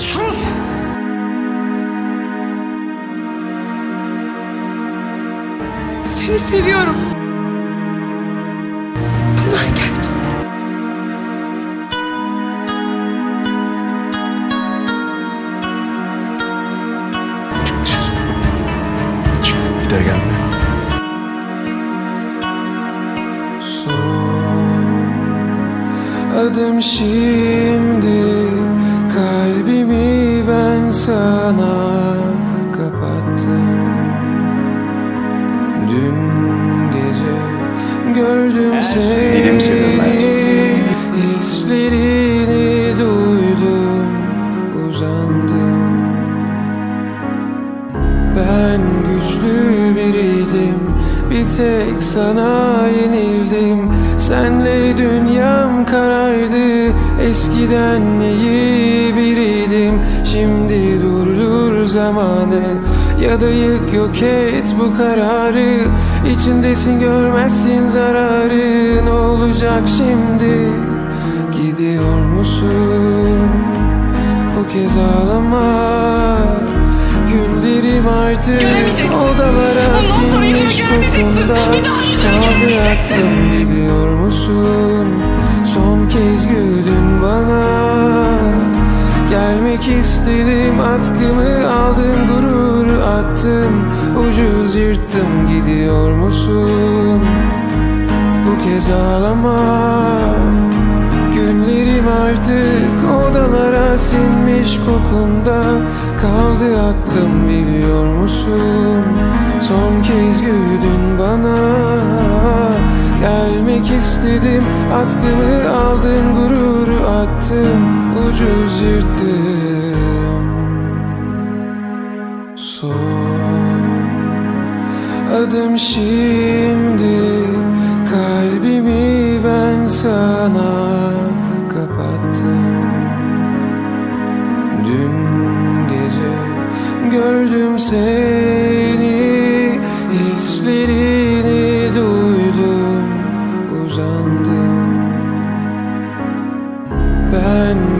sus! Seni seviyorum. Bunlar gerçek. Çık dışarı. Çık. Bir daha gelme. Şimdi Dilim sevinmez. Hislerini duydum uzandım. Ben güçlü biriydim Bir tek sana yenildim. Senle dünyam karardı Eskiden iyi biriydim. Şimdi zamanı Ya da yık yok et bu kararı. İçindesin görmezsin zararı. Ne olacak şimdi? Gidiyor musun? Bu kez ağlama. Günlerim artık odalara sinmiş yüzümü Kaldı aklım biliyor musun? Son kez güldün bana Gelmek istedim atkımı aldım gururu attım. Ucuz yırttım gidiyor musun? Bu kez ağlama. Günlerim artık odalara sinmiş kokunda Kaldı aklım biliyor musun? Son kez güldün bana. Gelmek istedim atkımı aldın gururu attım Ucuz yırttım. Son adım şimdi. Kalbimi ben sana kapattım. Dün gece gördüm seni. Hislerini duydum uzandım. Ben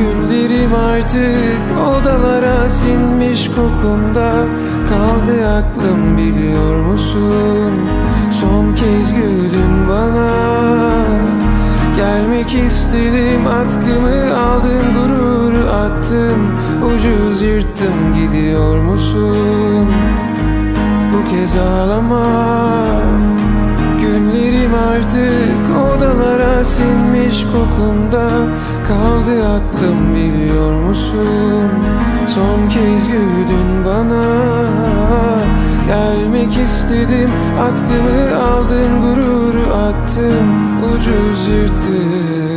Günlerim artık odalara sinmiş kokunda. Kaldı aklım biliyor musun? Son kez güldün bana. Gelmek istedim atkımı aldım gururu attım Ucuz yırttım gidiyor musun? Bu kez ağlama. Günlerim artık odalara sinmiş kokunda Kaldı aklım biliyor musun? Son kez güldün bana. Gelmek istedim atkımı aldın gururu attım Ucuz yırttım